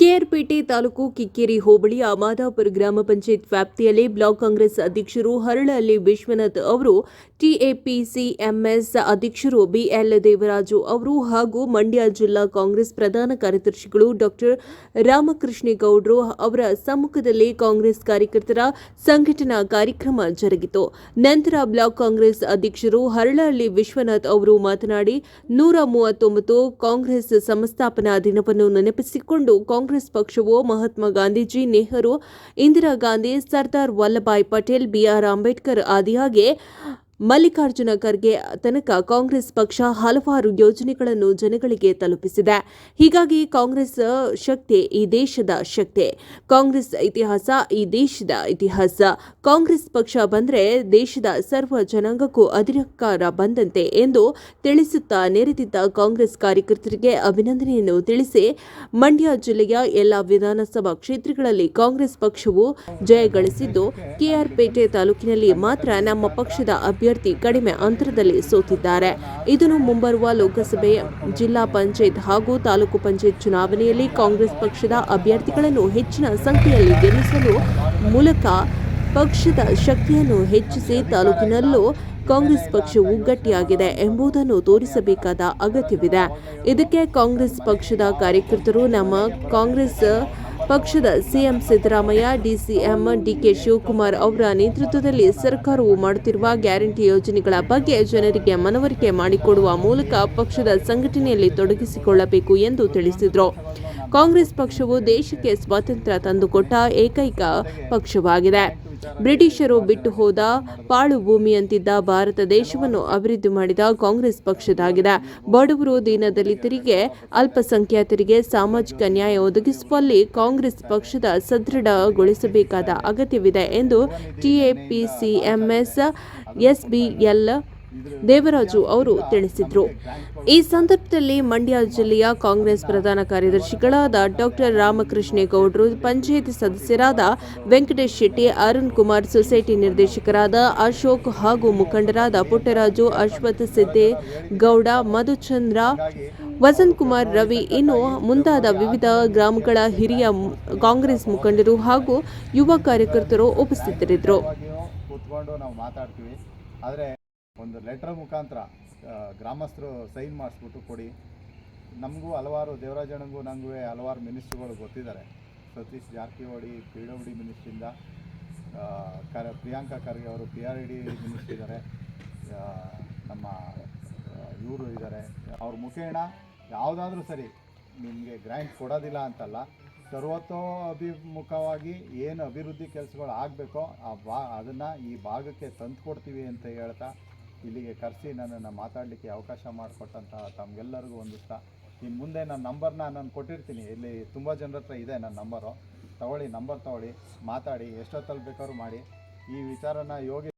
ಕೆಆರ್ಪೇಟೆ ತಾಲೂಕು ಕಿಕ್ಕೇರಿ ಹೋಬಳಿಯ ಮಾದಾಪುರ ಗ್ರಾಮ ಪಂಚಾಯತ್ ವ್ಯಾಪ್ತಿಯಲ್ಲಿ ಬ್ಲಾಕ್ ಕಾಂಗ್ರೆಸ್ ಅಧ್ಯಕ್ಷರು ಹರಳಹಳ್ಳಿ ವಿಶ್ವನಾಥ್ ಅವರು ಟಿಎಪಿಸಿಎಂಎಸ್ ಅಧ್ಯಕ್ಷರು ಬಿಎಲ್ ದೇವರಾಜು ಅವರು ಹಾಗೂ ಮಂಡ್ಯ ಜಿಲ್ಲಾ ಕಾಂಗ್ರೆಸ್ ಪ್ರಧಾನ ಕಾರ್ಯದರ್ಶಿಗಳು ಡಾಕ್ಟರ್ ರಾಮಕೃಷ್ಣೇಗೌಡರು ಅವರ ಸಮ್ಮುಖದಲ್ಲಿ ಕಾಂಗ್ರೆಸ್ ಕಾರ್ಯಕರ್ತರ ಸಂಘಟನಾ ಕಾರ್ಯಕ್ರಮ ಜರುಗಿತು. ನಂತರ ಬ್ಲಾಕ್ ಕಾಂಗ್ರೆಸ್ ಅಧ್ಯಕ್ಷರು ಹರಳಹಳ್ಳಿ ವಿಶ್ವನಾಥ್ ಅವರು ಮಾತನಾಡಿ, ನೂರ ಮೂವತ್ತೊಂಬತ್ತು ಕಾಂಗ್ರೆಸ್ ಸಂಸ್ಥಾಪನಾ ದಿನವನ್ನು ನೆನಪಿಸಿಕೊಂಡು ಕಾಂಗ್ರೆಸ್ ಪಕ್ಷವು ಮಹಾತ್ಮ ಗಾಂಧೀಜಿ ನೆಹರು ಇಂದಿರಾ ಗಾಂಧಿ ಸರ್ದಾರ್ ವಲ್ಲಭಾಯ್ ಪಟೇಲ್ ಬಿಆರ್ ಅಂಬೇಡ್ಕರ್ ಆದಿಯಾಗಿ ಮಲ್ಲಿಕಾರ್ಜುನ ಖರ್ಗೆ ತನಕ ಕಾಂಗ್ರೆಸ್ ಪಕ್ಷ ಹಲವಾರು ಯೋಜನೆಗಳನ್ನು ಜನಗಳಿಗೆ ತಲುಪಿಸಿದೆ. ಹೀಗಾಗಿ ಕಾಂಗ್ರೆಸ್ ಶಕ್ತಿ ಈ ದೇಶದ ಶಕ್ತಿ. ಕಾಂಗ್ರೆಸ್ ಇತಿಹಾಸ ಈ ದೇಶದ ಇತಿಹಾಸ. ಕಾಂಗ್ರೆಸ್ ಪಕ್ಷ ಬಂದರೆ ದೇಶದ ಸರ್ವ ಜನಾಂಗಕ್ಕೂ ಅಧಿಕಾರ ಬಂದಂತೆ ಎಂದು ತಿಳಿಸುತ್ತಾ ನೆರೆದಿದ್ದ ಕಾಂಗ್ರೆಸ್ ಕಾರ್ಯಕರ್ತರಿಗೆ ಅಭಿನಂದನೆಯನ್ನು ತಿಳಿಸಿ, ಮಂಡ್ಯ ಜಿಲ್ಲೆಯ ಎಲ್ಲ ವಿಧಾನಸಭಾ ಕ್ಷೇತ್ರಗಳಲ್ಲಿ ಕಾಂಗ್ರೆಸ್ ಪಕ್ಷವು ಜಯಗಳಿಸಿದ್ದು ಕೆಆರ್ಪೇಟೆ ತಾಲೂಕಿನಲ್ಲಿ ಮಾತ್ರ ನಮ್ಮ ಪಕ್ಷದ ಅಭ್ಯರ್ಥಿ ಕಡಿಮೆ ಅಂತರದಲ್ಲಿ ಸೋತಿದ್ದಾರೆ. ಇದನ್ನು ಮುಂಬರುವ ಲೋಕಸಭೆ, ಜಿಲ್ಲಾ ಪಂಚಾಯತ್ ಹಾಗೂ ತಾಲೂಕು ಪಂಚಾಯತ್ ಚುನಾವಣೆಯಲ್ಲಿ ಕಾಂಗ್ರೆಸ್ ಪಕ್ಷದ ಅಭ್ಯರ್ಥಿಗಳನ್ನು ಹೆಚ್ಚಿನ ಸಂಖ್ಯೆಯಲ್ಲಿ ಗೆಲ್ಲಿಸಲು ಮೂಲಕ ಪಕ್ಷದ ಶಕ್ತಿಯನ್ನು ಹೆಚ್ಚಿಸಿ ತಾಲೂಕಿನಲ್ಲೂ ಕಾಂಗ್ರೆಸ್ ಪಕ್ಷವು ಗಟ್ಟಿಯಾಗಿದೆ ಎಂಬುದನ್ನು ತೋರಿಸಬೇಕಾದ ಅಗತ್ಯವಿದೆ. ಇದಕ್ಕೆ ಕಾಂಗ್ರೆಸ್ ಪಕ್ಷದ ಕಾರ್ಯಕರ್ತರು ನಮ್ಮ ಕಾಂಗ್ರೆಸ್ ಪಕ್ಷದ CM Siddaramaiah, DCM D K Shivakumar ಅವರ ನೇತೃತ್ವದಲ್ಲಿ ಸರ್ಕಾರವು ಮಾಡುತ್ತಿರುವ ಗ್ಯಾರಂಟಿ ಯೋಜನೆಗಳ ಬಗ್ಗೆ ಜನರಿಗೆ ಮನವರಿಕೆ ಮಾಡಿಕೊಡುವ ಮೂಲಕ ಪಕ್ಷದ ಸಂಘಟನೆಯಲ್ಲಿ ತೊಡಗಿಸಿಕೊಳ್ಳಬೇಕು ಎಂದು ತಿಳಿಸಿದರು. ಕಾಂಗ್ರೆಸ್ ಪಕ್ಷವು ದೇಶಕ್ಕೆ ಸ್ವಾತಂತ್ರ್ಯ ತಂದುಕೊಟ್ಟ ಏಕೈಕ ಪಕ್ಷವಾಗಿದೆ. ಬ್ರಿಟಿಷರು ಬಿಟ್ಟು ಹೋದ ಪಾಳು ಭೂಮಿಯಂತಿದ್ದ ಭಾರತ ದೇಶವನ್ನು ಅಭಿವೃದ್ಧಿ ಮಾಡಿದ ಕಾಂಗ್ರೆಸ್ ಪಕ್ಷದಾಗಿದೆ. ಬಡವರು ದೀನದಲಿತರಿಗೆ ಅಲ್ಪಸಂಖ್ಯಾತರಿಗೆ ಸಾಮಾಜಿಕ ನ್ಯಾಯ ಒದಗಿಸುವಲ್ಲಿ ಕಾಂಗ್ರೆಸ್ ಪಕ್ಷದ ಸದೃಢಗೊಳಿಸಬೇಕಾದ ಅಗತ್ಯವಿದೆ ಎಂದು ಟಿಎಪಿಸಿಎಂಎಸ್, ಎಸ್ಬಿಎಲ್ ದೇವರಾಜು ಅವರು ತಿಳಿಸಿದರು. ಈ ಸಂದರ್ಭದಲ್ಲಿ ಮಂಡ್ಯ ಜಿಲ್ಲೆಯ ಕಾಂಗ್ರೆಸ್ ಪ್ರಧಾನ ಕಾರ್ಯದರ್ಶಿಗಳಾದ ಡಾಕ್ಟರ್ ರಾಮಕೃಷ್ಣೇಗೌಡರು, ಪಂಚಾಯಿತಿ ಸದಸ್ಯರಾದ ವೆಂಕಟೇಶ್ ಶೆಟ್ಟಿ, ಅರುಣ್ ಕುಮಾರ್ ಸೊಸೈಟಿ ನಿರ್ದೇಶಕರಾದ ಅಶೋಕ್ ಹಾಗೂ ಮುಖಂಡರಾದ ಪುಟ್ಟರಾಜು ಅಶ್ವಥ್ ಸಿದ್ದೇಗೌಡ ಮಧುಚಂದ್ರ, ವಸಂತ್ ಕುಮಾರ್ ರವಿ ಇನ್ನು ಮುಂತಾದ ವಿವಿಧ ಗ್ರಾಮಗಳ ಹಿರಿಯ ಕಾಂಗ್ರೆಸ್ ಮುಖಂಡರು ಹಾಗೂ ಯುವ ಕಾರ್ಯಕರ್ತರು ಉಪಸ್ಥಿತರಿದ್ದರು. ಒಂದು ಲೆಟ್ರ್ ಮುಖಾಂತರ ಗ್ರಾಮಸ್ಥರು ಸೈನ್ ಮಾಡಿಸ್ಬಿಟ್ಟು ಕೊಡಿ. ನಮಗೂ ಹಲವಾರು ದೇವರಾಜಣ್ಣಗೂ ನನಗೂ ಹಲವಾರು ಮಿನಿಸ್ಟ್ರುಗಳು ಗೊತ್ತಿದ್ದಾರೆ. Satish Jarkiholi, P W D ಮಿನಿಸ್ಟ್ರಿಂದ ಕರ, ಪ್ರಿಯಾಂಕಾ ಖರ್ಗೆ ಅವರು, P R E D minister ಇದ್ದಾರೆ. ನಮ್ಮ ಇವರು ಇದ್ದಾರೆ. ಅವ್ರ ಮುಖೇಣ ಯಾವುದಾದ್ರೂ ಸರಿ ನಿಮಗೆ ಗ್ರ್ಯಾಂಟ್ ಕೊಡೋದಿಲ್ಲ ಅಂತಲ್ಲ, ಸರ್ವತೋಭಿಮುಖವಾಗಿ ಏನು ಅಭಿವೃದ್ಧಿ ಕೆಲಸಗಳು ಆಗಬೇಕೋ ಆ ಬಾ ಅದನ್ನು ಈ ಭಾಗಕ್ಕೆ ತಂದು ಕೊಡ್ತೀವಿ ಅಂತ ಹೇಳ್ತಾ ಇಲ್ಲಿಗೆ ಕರೆಸಿ ನನ್ನನ್ನು ಮಾತಾಡಲಿಕ್ಕೆ ಅವಕಾಶ ಮಾಡಿಕೊಟ್ಟಂಥ ತಮಗೆಲ್ಲರಿಗೂ ಒಂದಿಷ್ಟ. ಇನ್ನು ಮುಂದೆ ನನ್ನ ನಂಬರ್ನ ನಾನು ಕೊಟ್ಟಿರ್ತೀನಿ. ಇಲ್ಲಿ ತುಂಬ ಜನರ ಹತ್ರ ಇದೆ ನನ್ನ ನಂಬರು. ತಗೊಳ್ಳಿ, ನಂಬರ್ ತಗೊಳ್ಳಿ, ಮಾತಾಡಿ, ಎಷ್ಟೊತ್ತಲ್ಲಿ ಬೇಕಾದ್ರೂ ಮಾಡಿ. ಈ ವಿಚಾರನ ಯೋಗಿ